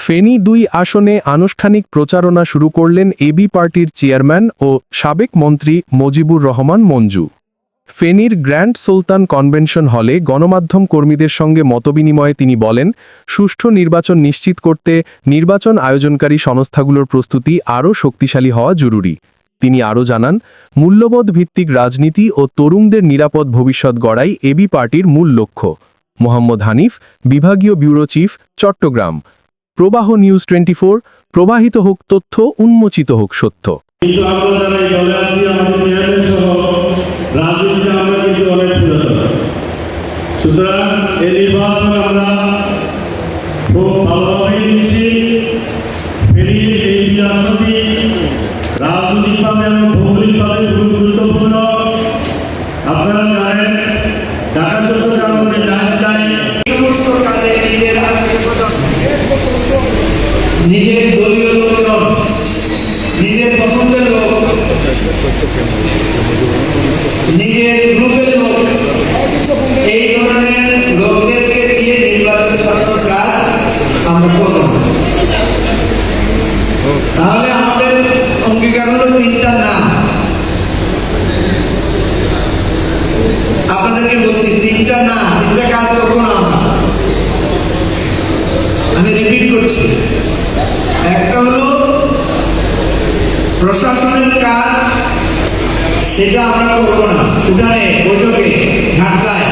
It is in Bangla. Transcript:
ফেনী দুই আসনে আনুষ্ঠানিক প্রচারণা শুরু করলেন এবি পার্টির চেয়ারম্যান ও সাবেক মন্ত্রী মজিবুর রহমান মঞ্জু। ফেনীর গ্র্যান্ড সুলতান কনভেনশন হলে গণমাধ্যম কর্মীদের সঙ্গে মতবিনিময়ে তিনি বলেন, সুষ্ঠু নির্বাচন নিশ্চিত করতে নির্বাচন আয়োজনকারী সংস্থাগুলোর প্রস্তুতি আরও শক্তিশালী হওয়া জরুরি। তিনি আরও জানান, মূল্যবোধ ভিত্তিক রাজনীতি ও তরুণদের নিরাপদ ভবিষ্যৎ গড়াই এবি পার্টির মূল লক্ষ্য। মোহাম্মদ হানিফ, বিভাগীয় ব্যুরো চিফ, চট্টগ্রাম। প্রবাহ নিউজ টোয়েন্টি প্রবাহিত হোক তথ্য, উন্মোচিত হোক সত্য। সুতরাং এই নির্বাচন আমরা খুব এই আসনটি রাজনৈতিকভাবে এবং ভৌগোলিকভাবে খুব গুরুত্বপূর্ণ আপনারা জানেন ঢাকা চট্টগ্রাম আমাদের রাজধানী সমস্ত কাজে নিজের আত্মীয়-স্বজন, নিজের দলীয় লোকজন নিজের পছন্দের লোক নিজের গ্রুপের লোক। এই ধরনের লোকদেরকে দিয়ে নির্বাচন করানোর কাজ আমরা করব। তাহলে আমাদের অঙ্গীকার হলো তিনটা নাম। আপনাদেরকে বলছি, তিনটা না তিনটা কাজ করব না আমরা। আমি রিপিট করছি। একটা হলো প্রশাসনের কাজ সেটা আমরা করব না। উঠানে বৈঠকে ঘাটলায়